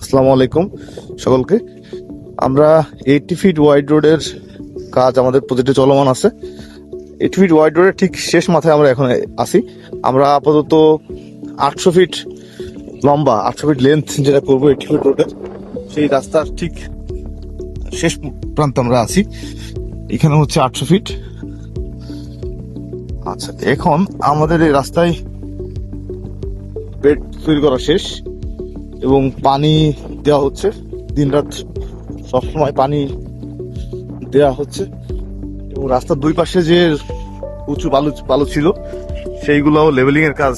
আসসালামু আলাইকুম সকলকে। আমরা এইটটি ফিট ওয়াইড রোডের কাজ আমাদের প্রজেক্টে চলমান আছে। এইটি ফিট ওয়াইড রোডের ঠিক শেষ মাথায় আমরা এখন আসি আমরা আপাতত আটশো ফিট লম্বা, আটশো ফিট লেন্থ যেটা করব এইটি ফিট রোডের সেই রাস্তার ঠিক শেষ প্রান্তে আমরা আছি। এখানে হচ্ছে আটশো ফিট আচ্ছা এখন আমাদের এই রাস্তায় বেড তৈরি করা শেষ। এবং পানি দেওয়া হচ্ছে। দিনরাত সবসময় পানি দেওয়া হচ্ছে। এবং রাস্তার দুই পাশে যে উঁচু বালু বালু ছিল সেইগুলো লেভেলিং এর কাজ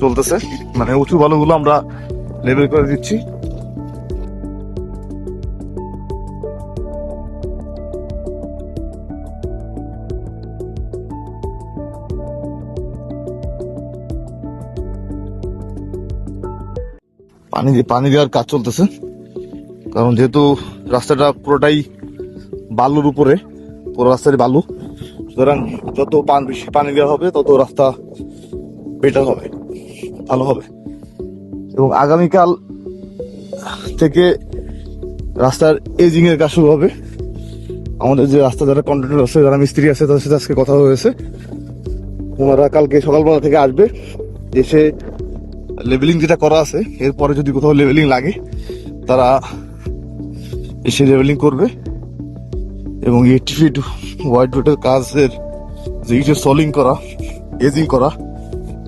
চলতেছে। মানে উঁচু বালুগুলো আমরা লেভেল করে দিচ্ছি। পানি পানি দেওয়ার কাজ চলতেছে। কারণ যেহেতু রাস্তাটা পুরোটাই বালুর উপরে, পুরো রাস্তায় বালু। সুতরাং যত পান বেশি পানি দেওয়া হবে, তত রাস্তা বেটার হবে, ভালো হবে। এবং আগামীকাল থেকে রাস্তার এজিং এর কাজ শুরু হবে। আমাদের যে রাস্তা, যারা কন্ট্রাক্টর আছে, যারা মিস্ত্রি আছে, তাদের সাথে আজকে কথা হয়েছে। ওনারা কালকে সকালবেলা থেকে আসবে। এসে লেভেলিং যেটা করা আছে, এরপরে যদি কোথাও লেভেলিং লাগে, তারা এসে লেভেলিং করবে। এবং এইটি ফিট হোয়াইট রোডের কাজের যে ইটের সলিং করা এজিং করা,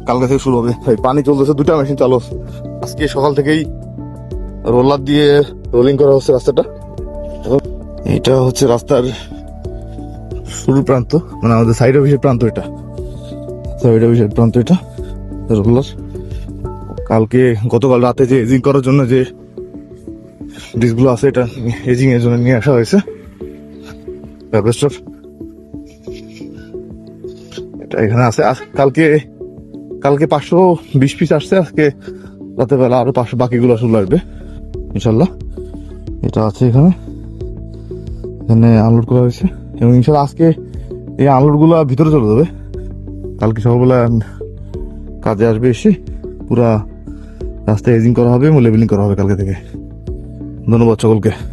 কালকে থেকে শুরু হবে। ভাই, পানি চলতেছে, দুটা মেশিন চালু। আজকে সকাল থেকেই রোলার দিয়ে রোলিং করা হচ্ছে রাস্তাটা। এটা হচ্ছে রাস্তার শুরু প্রান্ত মানে আমাদের সাইড অফিসের প্রান্ত এটা। সাইড অফিসের প্রান্ত এটা রোলার কালকে, গতকাল রাতে যে এজিং করার জন্য যে ডিসগুলো আছে, এটা এজিং এর জন্য নিয়ে আসা হয়েছে। ব্যবস্টার এটা এখানে আছে। কালকে কালকে পাঁচশো বিশ পিস আসছে, আজকে রাতের বেলা আরও পাঁচশো বাকিগুলো আসলে আসবে ইনশাল্লাহ এটা আছে এখানে। এখানে আনলোড করা হয়েছে। এবং ইনশাল্লাহ আজকে এই আনলোডগুলো ভিতরে চলে যাবে। কালকে সকালবেলা কাজে আসবে এসে পুরা রাস্তায় এজিং করা হবে এবং লেবেলিং করা হবে কালকে থেকে। ধন্যবাদ সকলকে।